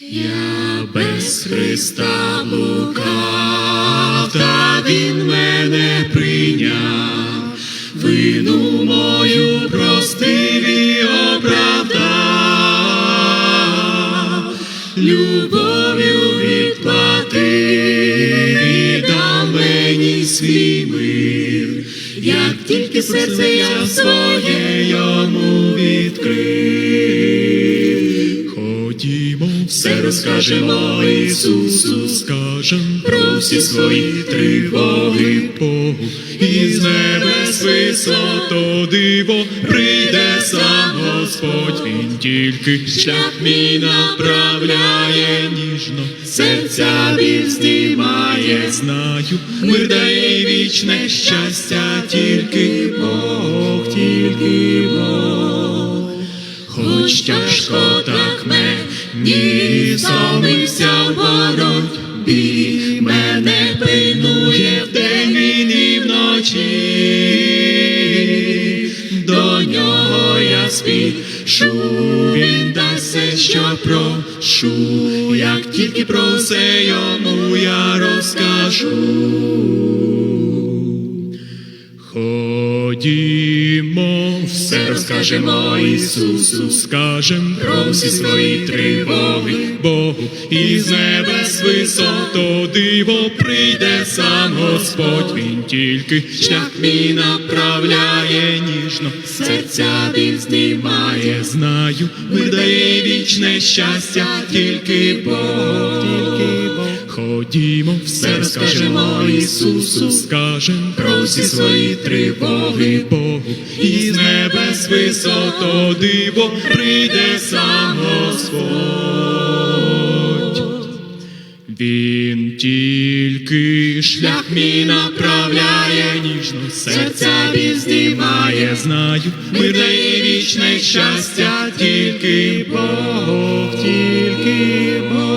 Я без Христа блукав, та Він мене прийняв, вину мою простив і оправдав, любов'ю відплатив і дав мені свій мир, як тільки серце я своє йому все розкажемо Ісусу, скажем про всі свої тривоги Богу, і з небес висото диво прийде сам Господь, Він тільки шлях мій направляє ніжно, серця біль знімає, знаю, мир дає вічне щастя, тільки Бог, тільки Бог. Хоч тяжко так мені втомився в боротьбі, мене пильнує вдень він і вночі, до нього я спішу, він дасть що прошу, як тільки про все йому я розкажу. Ходімо, все розкажемо Ісусу, скажем про всі свої тривоги Богу, і з небес висото диво прийде сам Господь, Він тільки шлях мій направляє ніжно, серця біль знімає, знаю, видає вічне щастя, тільки Бог, тільки Бог. Ходімо, все розкажемо Ісусу, скажем про всі свої тривоги і з небес висото диво прийде сам Господь. Він тільки шлях мій направляє ніжно, серця біль знімає, знаю, мир дає вічне щастя, тільки Бог, тільки Бог.